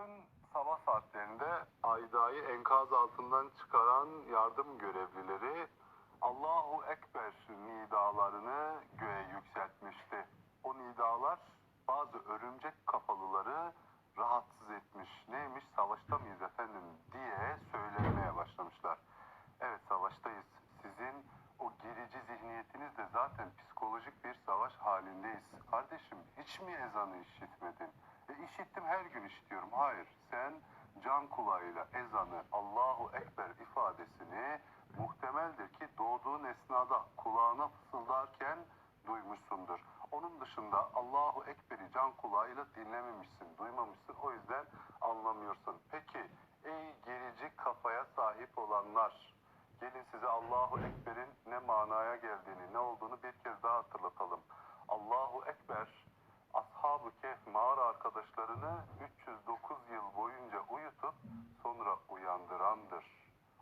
Dün sabah saatlerinde Ayda'yı enkaz altından çıkaran yardım görevlileri Allahu Ekber nidalarını göğe yükseltmişti. O nidalar bazı örümcek kafalıları rahatsız etmiş. Neymiş savaşta mıyız efendim diye söylemeye başlamışlar. Evet savaştayız. Sizin o gerici zihniyetiniz de zaten psikolojik bir savaş halindeyiz. Kardeşim hiç mi ezanı işitmedin? İşittim her gün işitiyorum. Hayır sen can kulağıyla ezanı Allahu Ekber ifadesini muhtemeldir ki doğduğun esnada kulağına fısıldarken duymuşsundur. Onun dışında Allahu Ekber'i can kulağıyla dinlememişsin, duymamışsın. O yüzden anlamıyorsun. Peki ey gerici kafaya sahip olanlar gelin size Allahu Ekber'in ne manaya geldiğini, ne olduğunu bir kez daha hatırlatalım. Allahu Ekber Ashab-ı Kehf mağara arkadaşlarını 309 yıl boyunca uyutup sonra uyandırandır.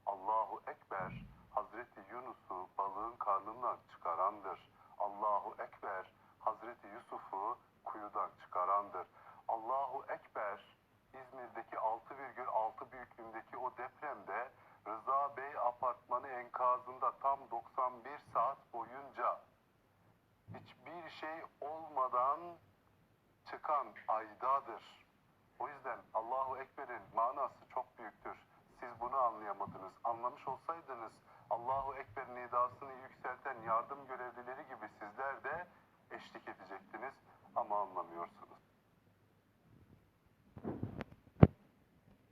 Allahu Ekber Hazreti Yunus'u balığın karnından çıkarandır. Allahu Ekber Hazreti Yusuf'u kuyudan çıkarandır. Allahu Ekber İzmir'deki 6,6 büyüklüğündeki o depremde Rıza Bey apartmanı enkazında tam 91 saat boyunca hiçbir şey olmadan çıkan aydadır. O yüzden Allahu Ekber'in manası çok büyüktür. Siz bunu anlayamadınız. Anlamış olsaydınız Allahu Ekber nidasını yükselten yardım görevlileri gibi sizler de eşlik edecektiniz ama anlamıyorsunuz.